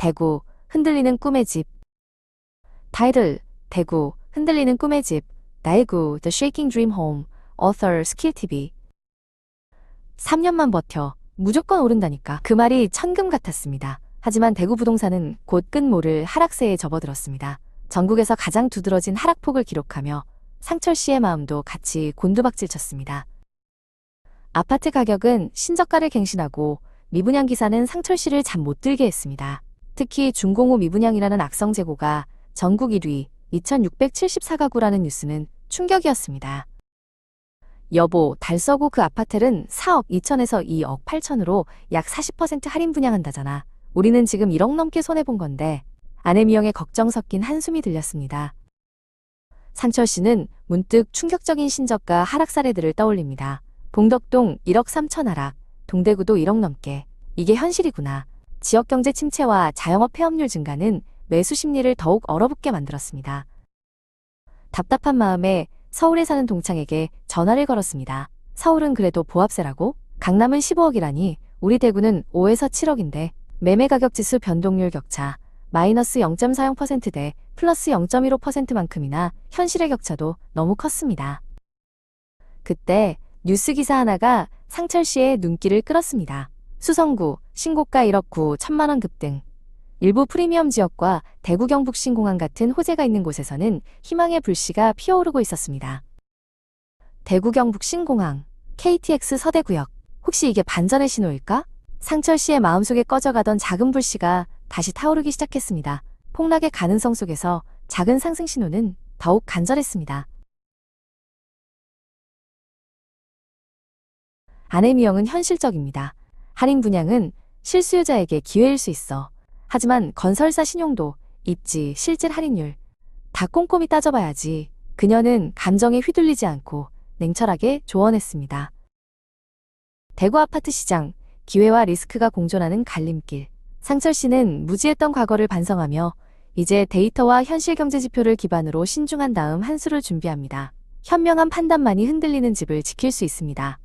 대구, 흔들리는 꿈의 집. 타이틀, 대구, 흔들리는 꿈의 집. 나이구, The Shaking Dream Home. Author, 스킬TV. 3년만 버텨. 무조건 오른다니까. 그 말이 천금 같았습니다. 하지만 대구 부동산은 곧 끝모를 하락세에 접어들었습니다. 전국에서 가장 두드러진 하락폭을 기록하며 상철 씨의 마음도 같이 곤두박질 쳤습니다. 아파트 가격은 신저가를 갱신하고 미분양 기사는 상철 씨를 잠 못 들게 했습니다. 특히 중공호 미분양이라는 악성 재고가 전국 1위 2674가구라는 뉴스는 충격이었습니다. 여보, 달서구 그 아파트는 4억 2천에서 2억 8천으로 약 40% 할인 분양한다잖아. 우리는 지금 1억 넘게 손해본 건데 아내 미영의 걱정 섞인 한숨이 들렸습니다. 상철 씨는 문득 충격적인 신저가 하락 사례들을 떠올립니다. 봉덕동 1억 3천 하락, 동대구도 1억 넘게. 이게 현실이구나. 지역 경제 침체와 자영업 폐업률 증가는 매수 심리를 더욱 얼어붙게 만들었습니다. 답답한 마음에 서울에 사는 동창에게 전화를 걸었습니다. 서울은 그래도 보합세라고? 강남은 15억이라니 우리 대구는 5에서 7억인데 매매 가격 지수 변동률 격차 마이너스 0.40%대 플러스 0.15%만큼이나 현실의 격차도 너무 컸습니다. 그때 뉴스 기사 하나가 상철 씨의 눈길을 끌었습니다. 수성구, 신고가 1억 9 천만 원 급등. 일부 프리미엄 지역과 대구 경북 신공항 같은 호재가 있는 곳에서는 희망의 불씨가 피어오르고 있었습니다. 대구 경북 신공항, KTX 서대구역. 혹시 이게 반전의 신호일까? 상철 씨의 마음속에 꺼져가던 작은 불씨가 다시 타오르기 시작했습니다. 폭락의 가능성 속에서 작은 상승 신호는 더욱 간절했습니다. 아내 미영은 현실적입니다. 할인 분양은 실수요자에게 기회일 수 있어. 하지만 건설사 신용도, 입지, 실질 할인율 다 꼼꼼히 따져봐야지. 그녀는 감정에 휘둘리지 않고 냉철하게 조언했습니다. 대구 아파트 시장, 기회와 리스크가 공존하는 갈림길. 상철 씨는 무지했던 과거를 반성하며 이제 데이터와 현실 경제 지표를 기반으로 신중한 다음 한 수를 준비합니다. 현명한 판단만이 흔들리는 집을 지킬 수 있습니다.